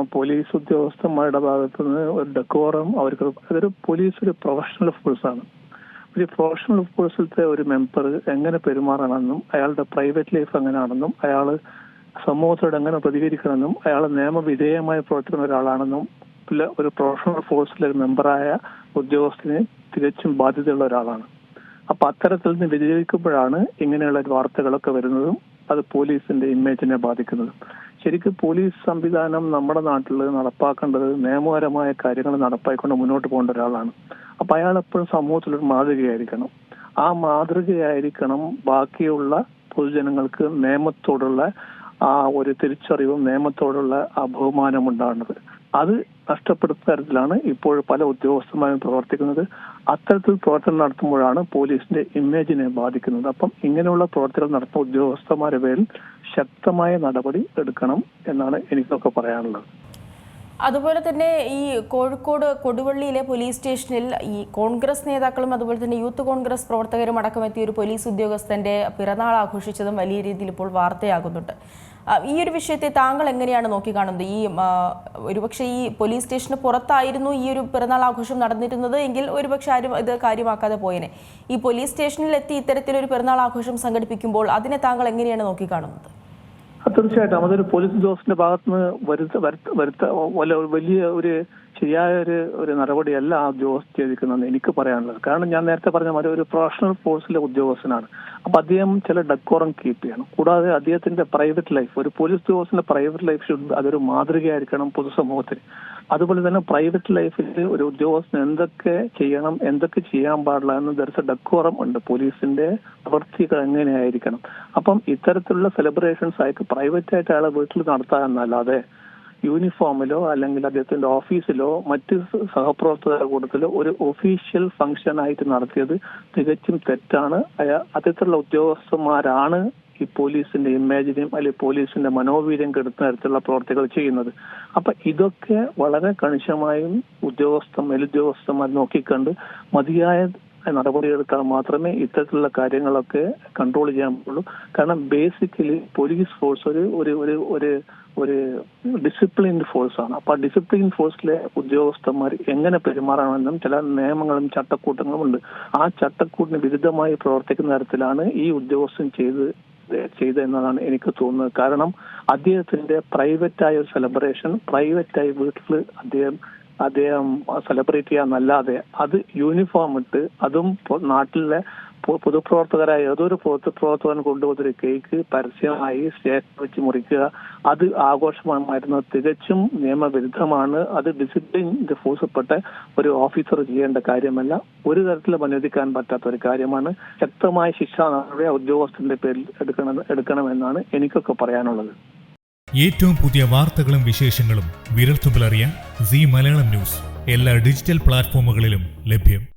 Police ഉദ്യോഗസ്ഥന്മാരുടെ ഭാഗത്ത് നിന്ന് ഒരു ഡെക്കോറം അവർക്ക് അതൊരു പോലീസ് ഒരു പ്രൊഫഷണൽ ഫോഴ്സാണ് ഒരു പ്രൊഫഷണൽ ഫോഴ്സിലത്തെ ഒരു മെമ്പർ എങ്ങനെ പെരുമാറണമെന്നും അയാളുടെ പ്രൈവറ്റ് ലൈഫ് എങ്ങനെയാണെന്നും അയാൾ സമൂഹത്തോട് എങ്ങനെ പ്രതികരിക്കണമെന്നും അയാൾ നിയമവിധേയമായി പ്രവർത്തിക്കുന്ന ഒരാളാണെന്നും ഒരു പ്രൊഫഷണൽ ഫോഴ്സിലെ ഒരു മെമ്പറായ ഉദ്യോഗസ്ഥന് തികച്ചും ബാധ്യതയുള്ള ഒരാളാണ്. അപ്പൊ അത്തരത്തിൽ നിന്ന് വ്യതിചലിക്കുമ്പോഴാണ് ഇങ്ങനെയുള്ള വാർത്തകളൊക്കെ വരുന്നതും അത് പോലീസിന്റെ ഇമേജിനെ ബാധിക്കുന്നതും. ശരിക്കും പോലീസ് സംവിധാനം നമ്മുടെ നാട്ടിൽ നടപ്പാക്കേണ്ടത് നിയമപരമായ കാര്യങ്ങൾ നടപ്പായിക്കൊണ്ട് മുന്നോട്ട് പോകേണ്ട ഒരാളാണ്. അപ്പൊ അയാൾ എപ്പോഴും സമൂഹത്തിൽ ഒരു മാതൃകയായിരിക്കണം. ആ മാതൃകയായിരിക്കണം ബാക്കിയുള്ള പൊതുജനങ്ങൾക്ക് നിയമത്തോടുള്ള ആ ഒരു തിരിച്ചറിവും നിയമത്തോടുള്ള ആ ബഹുമാനം ഉണ്ടാകുന്നത് അത് നഷ്ടപ്പെടുത്തുന്ന തരത്തിലാണ് ഇപ്പോൾ പല ഉദ്യോഗസ്ഥന്മാരും പ്രവർത്തിക്കുന്നത്. അത്തരത്തിൽ പ്രവർത്തനം നടത്തുമ്പോഴാണ് പോലീസിന്റെ ഇമേജിനെ ബാധിക്കുന്നത്. അപ്പം ഇങ്ങനെയുള്ള പ്രവർത്തനം നടത്തുന്ന ഉദ്യോഗസ്ഥന്മാരുടെ പേരിൽ ശക്തമായ നടപടി എടുക്കണം എന്നാണ് എനിക്കൊക്കെ പറയാനുള്ളത്. അതുപോലെ തന്നെ ഈ കോഴിക്കോട് കൊടുവള്ളിയിലെ പോലീസ് സ്റ്റേഷനിൽ ഈ കോൺഗ്രസ് നേതാക്കളും അതുപോലെ തന്നെ യൂത്ത് കോൺഗ്രസ് പ്രവർത്തകരും അടക്കമെത്തിയ ഒരു പോലീസ് ഉദ്യോഗസ്ഥന്റെ പിറന്നാൾ ആഘോഷിച്ചതും വലിയ രീതിയിൽ ഇപ്പോൾ വാർത്തയാകുന്നുണ്ട്. ഈ ഒരു വിഷയത്തെ താങ്കൾ എങ്ങനെയാണ് നോക്കിക്കാണുന്നത്? ഈ ഒരുപക്ഷെ ഈ പോലീസ് സ്റ്റേഷന് പുറത്തായിരുന്നു ഈ ഒരു പിറന്നാൾ ആഘോഷം നടന്നിരുന്നത് എങ്കിൽ ഒരുപക്ഷെ ആരും ഇത് കാര്യമാക്കാതെ പോയേനെ. ഈ പോലീസ് സ്റ്റേഷനിലെത്തി ഇത്തരത്തിലൊരു പിറന്നാൾ ആഘോഷം സംഘടിപ്പിക്കുമ്പോൾ അതിനെ താങ്കൾ എങ്ങനെയാണ് നോക്കിക്കാണുന്നത്? തീർച്ചയായിട്ടും. അതൊരു പോലീസ് ഉദ്യോഗസ്ഥന്റെ ഭാഗത്തുനിന്ന് വരുത്ത വരുത്ത വരുത്ത വലിയ ഒരു ശരിയായ ഒരു ഒരു നടപടിയല്ല ആ ഉദ്യോഗസ്ഥ ചെയ്തിരിക്കുന്നതെന്ന് എനിക്ക് പറയാനുള്ളത്. കാരണം ഞാൻ നേരത്തെ പറഞ്ഞ മാതിരി ഒരു പ്രൊഫഷണൽ ഫോഴ്സിലെ ഉദ്യോഗസ്ഥനാണ്. അപ്പൊ അദ്ദേഹം ചില ഡക്കോറം കീപ്പ് ചെയ്യണം. കൂടാതെ അദ്ദേഹത്തിന്റെ പ്രൈവറ്റ് ലൈഫ് ഒരു പോലീസ് ഉദ്യോഗസ്ഥന്റെ പ്രൈവറ്റ് ലൈഫ് അതൊരു മാതൃകയായിരിക്കണം പൊതുസമൂഹത്തിന്. അതുപോലെ തന്നെ പ്രൈവറ്റ് ലൈഫിൽ ഒരു ഉദ്യോഗസ്ഥൻ എന്തൊക്കെ ചെയ്യണം എന്തൊക്കെ ചെയ്യാൻ പാടില്ല എന്ന് ധരിച്ച ഡക്കോറം ഉണ്ട്. പോലീസിന്റെ പ്രവൃത്തികൾ എങ്ങനെയായിരിക്കണം? അപ്പം ഇത്തരത്തിലുള്ള സെലിബ്രേഷൻസ് ആയിട്ട് പ്രൈവറ്റ് ആയിട്ട് അയാളെ വീട്ടിൽ നടത്താൻ എന്നല്ലാതെ യൂണിഫോമിലോ അല്ലെങ്കിൽ അദ്ദേഹത്തിന്റെ ഓഫീസിലോ മറ്റ് സഹപ്രവർത്തകരുടെ കൂട്ടത്തിലോ ഒരു ഒഫീഷ്യൽ ഫംഗ്ഷൻ ആയിട്ട് നടത്തിയത് തികച്ചും തെറ്റാണ്. അത്തരത്തിലുള്ള ഉദ്യോഗസ്ഥന്മാരാണ് ഈ പോലീസിന്റെ ഇമേജിനെയും അല്ലെങ്കിൽ പോലീസിന്റെ മനോവീര്യം കെടുത്തുന്ന തരത്തിലുള്ള പ്രവർത്തികൾ ചെയ്യുന്നത്. അപ്പൊ ഇതൊക്കെ വളരെ കണിശമായും ഉദ്യോഗസ്ഥ മേലുദ്യോഗസ്ഥന്മാർ നോക്കിക്കണ്ട് മതിയായ നടപടിയെടുത്താൽ മാത്രമേ ഇത്തരത്തിലുള്ള കാര്യങ്ങളൊക്കെ കൺട്രോൾ ചെയ്യാൻ പറ്റുള്ളൂ. കാരണം ബേസിക്കലി പോലീസ് ഫോഴ്സ് ഒരു ഒരു ഒരു ഒരു ഒരു ഡിസിപ്ലിൻഡ് ഫോഴ്സ് ആണ്. അപ്പൊ ആ ഡിസിപ്ലിൻ ഫോഴ്സിലെ ഉദ്യോഗസ്ഥന്മാർ എങ്ങനെ പെരുമാറണമെന്നും ചില നിയമങ്ങളും ചട്ടക്കൂട്ടങ്ങളും ഉണ്ട്. ആ ചട്ടക്കൂട്ടിന് വിരുദ്ധമായി പ്രവർത്തിക്കുന്ന തരത്തിലാണ് ഈ ഉദ്യോഗസ്ഥൻ ചെയ്ത് ചെയ്ത എന്നതാണ് എനിക്ക് തോന്നുന്നത്. കാരണം അദ്ദേഹത്തിന്റെ പ്രൈവറ്റ് ആയ ഒരു സെലിബ്രേഷൻ പ്രൈവറ്റ് ആയി വീട്ടിൽ അദ്ദേഹം അദ്ദേഹം സെലിബ്രേറ്റ് ചെയ്യാന്നല്ലാതെ അത് യൂണിഫോം ഇട്ട് അതും നാട്ടിലെ പൊതുപ്രവർത്തകരായ ഏതൊരു പൊതുപ്രവർത്തകൻ കൊണ്ടുപോകുന്നൊരു കേക്ക് പരസ്യമായി സ്റ്റേഷൻ വെച്ച് മുറിക്കുക. അത് ആഘോഷമായിരുന്നു തികച്ചും നിയമവിരുദ്ധമാണ്. അത് ഡിസിപ്ലിൻ ഫോഴ്സപ്പെട്ട ഒരു ഓഫീസർ ചെയ്യേണ്ട കാര്യമല്ല. ഒരു തരത്തിലും അനുവദിക്കാൻ പറ്റാത്ത ഒരു കാര്യമാണ്. ശക്തമായ ശിക്ഷ നടപടി ഉദ്യോഗസ്ഥന്റെ പേരിൽ എടുക്കണം എടുക്കണമെന്നാണ് എനിക്കൊക്കെ പറയാനുള്ളത്. ഏറ്റവും പുതിയ വാർത്തകളും വിശേഷങ്ങളും വിരൽത്തുമ്പിലറിയാൻ സി മലയാളം ന്യൂസ്. എല്ലാ ഡിജിറ്റൽ പ്ലാറ്റ്ഫോമുകളിലും ലഭ്യം.